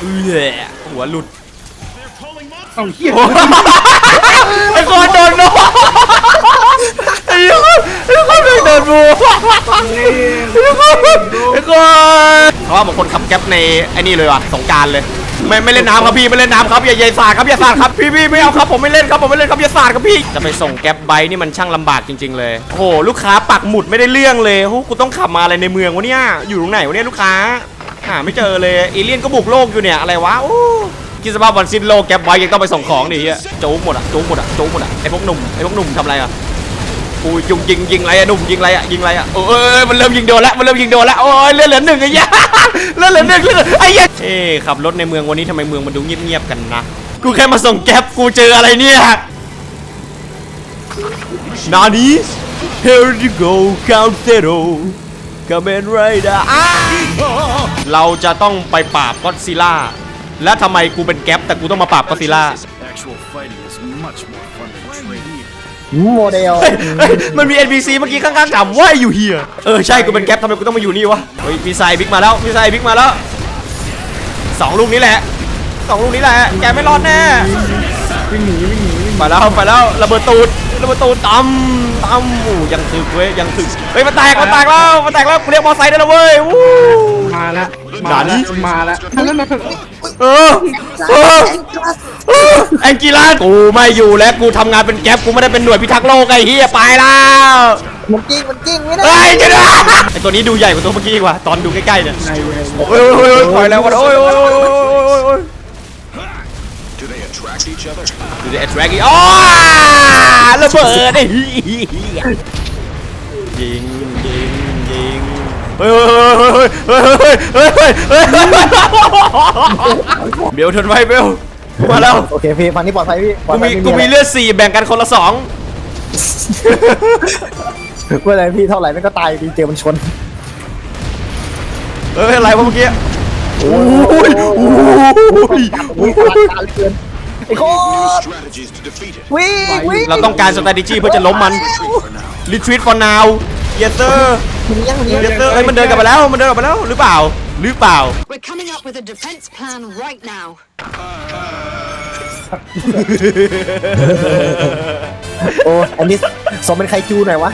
เออหัวหลุดต้องเฮียไอ้คนโดนโนไอ้คนไอ้คนโดนบูไอ้คนเขาว่าบางคนขับแก๊ปในไอ้นี่เลยว่ะสงกรารเลยไม่ไม่เล่นน้ำครับพี่ไม่เล่นน้ำครับอย่าอย่าสาดครับอย่าสาดครับพี่พี่ไม่เอาครับผมไม่เล่นครับผมไม่เล่นครับอย่าสาดครับพี่จะไปส่งแก๊ปไบค์นี่มันช่างลำบากจริง ๆ เลยโอ้โหลูกค้าปักหมุดไม่ได้เรื่องเลยโอ้โหกูต้องขับมาอะไรในเมืองวะเนี่ยอยู่ตรงไหนวะเนี่ยลูกค้า หาไม่เจอเลยเอเลี่ยนก็บุกโลกอยู่เนี่ยอะไรวะโอ้คิดสภาพวันสิ้นโลกแก๊ปไว้ยังต้องไปส่งของดิเฮียโจ๊กหมดอะโจ๊กหมดอะโจ๊กหมดอะไอพวกหนุ่มไอพวกหนุ่มทำอะไรอะกูยิงยิงยิงอะไรอะหนุ่มยิงอะไรอะยิงอะไรอะเออเออมันเริ่มยิงโดนแล้วมันเริ่มยิงโดนแล้วโอ้ยเลือดเหลือหนึ่งไอ้เหี้ยเลือดเหลือหนึ่งเลือดไอ้เหี้ยเอ้ขับรถในเมืองวันนี้ทำไมเมืองมันดูเงียบๆกันนะกูแค่มาส่งแก๊ปกูเจออะไรเนี่ยนานี้ here you go count zero Kamen Rider อ้าเราจะต้องไปปราบก็อดซิลล่า และทำไมกูเป็นแก๊ปแต่กูต้องมาปราบก็อดซิลล่า Actual fighting is much more fun than training. โมเดลเฮ้ยเฮ้ยมันมี NPC เมื่อกี้ข้างๆถามว่าอยู่เฮียเออใช่กูเป็นแก๊ปทำไมกูต้องมาอยู่นี่วะเฮ้ยมีไซบิ๊กมาแล้วมีไซบิ๊กมาแล้วสองลูกนี้แหละสองลูกนี้แหละแกไม่รอดแน่วิ่งหนีวิ่งหนีวิ่งหนีไปแล้วไปแล้วระเบิดตูด ระเบิดตูดตั้มตั้มโอ้ยังถึกเว้ยยังถึกเฮ้ยมันแตกมันแตกแล้วมันแตกแล้วกูเรียกมอไซค์ได้แล้วเว้ยวู้มาแล้วหนานี่มาแล้วมาแล้วมาแล้วเออเออเออแองกิลากูไม่อยู่แล้วกูทำงานเป็นแก๊ปกูไม่ได้เป็นหน่วยพิทักษ์โลกไอ้เฮียไปแล้วมันกิ้งมันกิ้งไม่ได้เฮ้ยจะได้ไอตัวนี้ดูใหญ่กว่าตัวเมื่อกี้อีกว่ะตอนดูใกล้ๆเนี่ยในเวรโอ้ยโอ้ยโอ้ยปล่อยแล้ววะโอ้ยโอ้ยโอ้ยโอ้ย ดูดิแอทแรกอีกอ๋อระเบิดไอ้เหี้ยยิงยิงยิงเฮ้ยเฮ้ยเฮ้ยเฮ้ยเฮ้ยเฮ้ยเฮ้ยเบลทนไว้เบลมาแล้วโอเคพี่ฝั่งนี้ปลอดภัยพี่ปลอกูภัมียกูมีเลือดสี่แบ่งกันคนละสองเมื่อไรพี่เท่าไหร่ไม่ก็ตายดีเจมันชนเอ้ยอะไรวะเมื่อกี้ โอ้ยโอ้ยวิ่งพลังการเหลือเกินไอ้โคตรวิ่งวิ่งเราต้องการ strategy เพื่อจะล้มมัน Retreat for now. yes sir มันยังมันยัง yes sir เอ้ยมันเดินกลับไปแล้วมันเดินกลับไปแล้วหรือเปล่าหรือเปล่า We're coming up with a defense plan right now. โอ้อันนี้สมเป็นไครจูหน่อยวะ